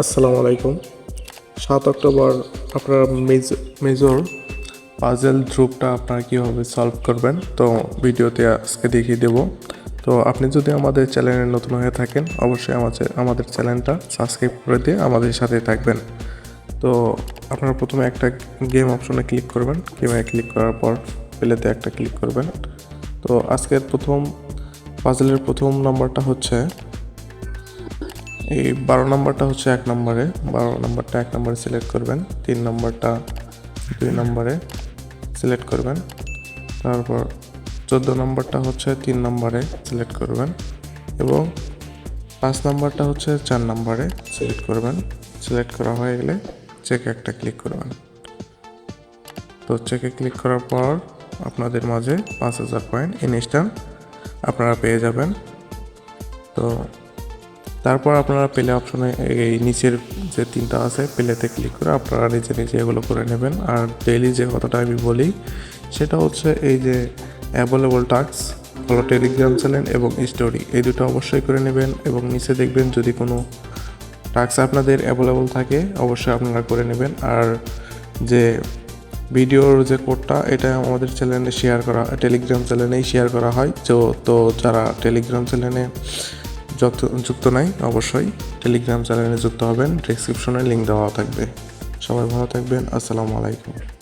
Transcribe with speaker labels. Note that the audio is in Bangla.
Speaker 1: আসসালামু আলাইকুম। সাত অক্টোবর আপনার মেজ, মেজর পাজেল ধ্রুপটা আপনারা কীভাবে সলভ করবেন, তো ভিডিওতে আজকে দেখিয়ে দেব। তো আপনি যদি আমাদের চ্যানেলে নতুন হয়ে থাকেন, অবশ্যই আমাদের আমাদের চ্যানেলটা সাবস্ক্রাইব করে দিয়ে আমাদের সাথে থাকবেন। তো আপনারা প্রথমে একটা গেম অপশনে ক্লিক করবেন। গেমে ক্লিক করার পর প্লেতে একটা ক্লিক করবেন। তো আজকের প্রথম, পাজেলের প্রথম নাম্বারটা হচ্ছে এই বারো নম্বরটা হচ্ছে এক নম্বরে। বারো নম্বরটা এক নম্বরে সিলেক্ট করবেন। তিন নম্বরটা দুই নম্বরে সিলেক্ট করবেন। তারপর চোদ্দ নম্বরটা হচ্ছে তিন নম্বরে সিলেক্ট করবেন এবং পাঁচ নম্বরটা হচ্ছে চার নম্বরে সিলেক্ট করবেন। সিলেক্ট করা হয়ে গেলে চেকে একটা ক্লিক করবেন। তো চেকে ক্লিক করার পর আপনাদের মাঝে পাঁচ হাজার পয়েন্ট ইনস্ট্যান্ট আপনারা পেয়ে যাবেন। তো তারপর আপনারা প্লে অপশনে এই নিচের যে তিনটা আছে, প্লেতে ক্লিক করে আপনারা নিজে নিজে এগুলো করে নেবেন। আর ডেইলি যে কথাটা আমি বলি, সেটা হচ্ছে এই যে অ্যাভেলেবল টাস্ক হলো টেলিগ্রাম চ্যানেল এবং স্টোরি এই দুটো অবশ্যই করে নেবেন এবং নিচে দেখবেন যদি কোনো টাস্ক আপনাদের অ্যাভেলেবল থাকে, অবশ্যই আপনারা করে নেবেন। আর যে ভিডিওর যে কোডটা এটা আমাদের চ্যানেলে শেয়ার করা টেলিগ্রাম চ্যানেলেই শেয়ার করা হয়। তো তো যারা টেলিগ্রাম চ্যানেলে যুক্ত যুক্ত নাই, অবশ্যই। টেলিগ্রাম চ্যানেলে যুক্ত হবেন ডিসক্রিপশনে লিঙ্ক দেওয়া থাকবে। সবাই ভালো থাকবেন, আসসালামু আলাইকুম।